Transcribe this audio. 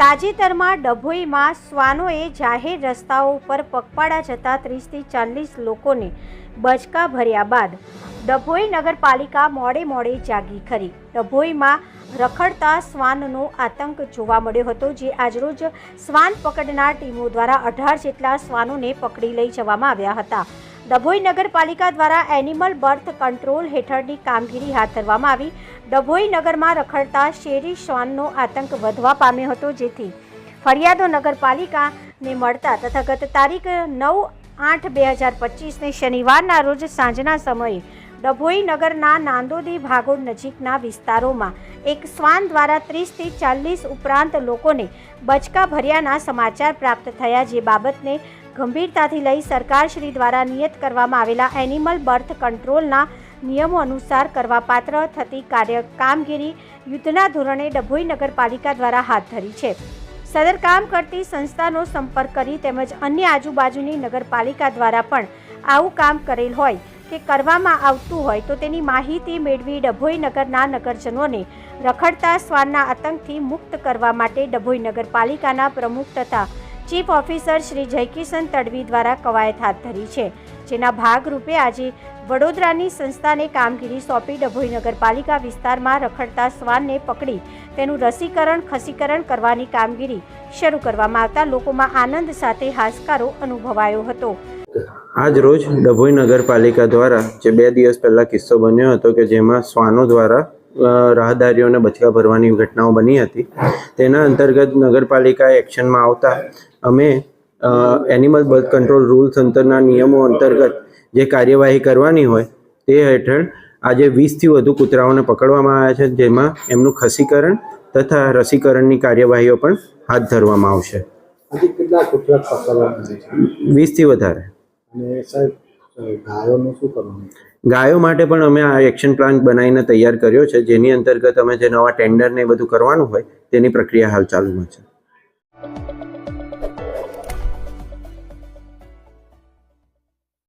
તાજેતરમાં ડભોઈમાં શ્વાનોએ જાહેર રસ્તાઓ ઉપર પગપાળા જતા ત્રીસથી ચાલીસ લોકોને બચકા ભર્યા બાદ ડભોઈ નગરપાલિકા મોડે મોડે જાગી ખરી. ડભોઈમાં રખડતા શ્વાનનો આતંક જોવા મળ્યો હતો, જે આજરોજ શ્વાન પકડનાર ટીમો દ્વારા અઢાર જેટલા શ્વાનોને પકડી લઈ જવામાં આવ્યા હતા. ડભોઈ નગરપાલિકા દ્વારા એનિમલ બર્થ કંટ્રોલ હેઠળની કામગીરી હાથ ધરવામાં આવી. ડભોઈ નગરમાં રખડતા શેરી શ્વાનનો આતંક વધવા પામ્યો હતો, જેથી ફરિયાદો નગરપાલિકાને મળતા તથા ગત તારીખ નવ આઠ બે હજાર પચીસને શનિવારના રોજ સાંજના સમયે ડભોઈ નગરના નાંદોદી ભાગોળ નજીકના વિસ્તારોમાં એક શ્વાન દ્વારા ત્રીસથી ચાલીસ ઉપરાંત લોકોને બચકા ભર્યાના સમાચાર પ્રાપ્ત થયા જે બાબતને ગંભીરતાથી લઈ સરકારશ્રી દ્વારા નિયત કરવામાં આવેલા એનિમલ બર્થ કંટ્રોલના નિયમો અનુસાર કરવાપાત્ર થતી કાર્ય કામગીરી યુદ્ધના ધોરણે ડભોઈ નગરપાલિકા દ્વારા હાથ ધરી છે. સદર કામ કરતી સંસ્થાનો સંપર્ક કરી તેમજ અન્ય આજુબાજુની નગરપાલિકા દ્વારા પણ આવું કામ કરેલ હોય કે કરવામાં આવતું હોય તો તેની માહિતી મેળવી ડભોઈ નગરના નગરજનોને રખડતા શ્વાનના આતંકથી મુક્ત કરવા માટે ડભોઈ નગરપાલિકાના પ્રમુખ તથા ચીફ ઓફિસર શ્રી જયકિશન તડવી દ્વારા કવાયત હાથ ધરી છે. જેના ભાગરૂપે આજે વડોદરાની સંસ્થાને કામગીરી સોંપી ડભોઈ નગરપાલિકા વિસ્તારમાં રખડતા શ્વાનને પકડી તેનું રસીકરણ, ખસીકરણ કરવાની કામગીરી શરૂ કરવામાં આવતા લોકોમાં આનંદ સાથે હાશકારો અનુભવાયો હતો. આજ રોજ ડભોઈ નગરપાલિકા દ્વારા જે બે દિવસ પહેલા કિસ્સો બન્યો હતો કે જેમાં શ્વાનો દ્વારા રાહદારીઓને બચકા ભરવાની ઘટનાઓ બની હતી. તેના અંતર્ગત નગરપાલિકા એક્શનમાં આવતા અમે એનિમલ બર્થ કંટ્રોલ રૂલ્સ અંતરના નિયમો અંતર્ગત જે કાર્યવાહી કરવાની હોય તે હેઠળ આજે વીસથી વધુ કૂતરાઓને પકડવામાં આવ્યા છે જેમાં એમનું ખસીકરણ તથા રસીકરણની કાર્યવાહીઓ પણ હાથ ધરવામાં આવશે. વીસથી વધારે. અને સાહેબ ગાયોનું શું કરવાનું? ગાયો માટે પણ અમે આ એક્શન પ્લાન બનાવીને તૈયાર કર્યો છે. જેની અંતર્ગત અમે જે નવા ટેન્ડર ને બધું કરવાનું હોય, તેની પ્રક્રિયા હાલ ચાલુમાં છે.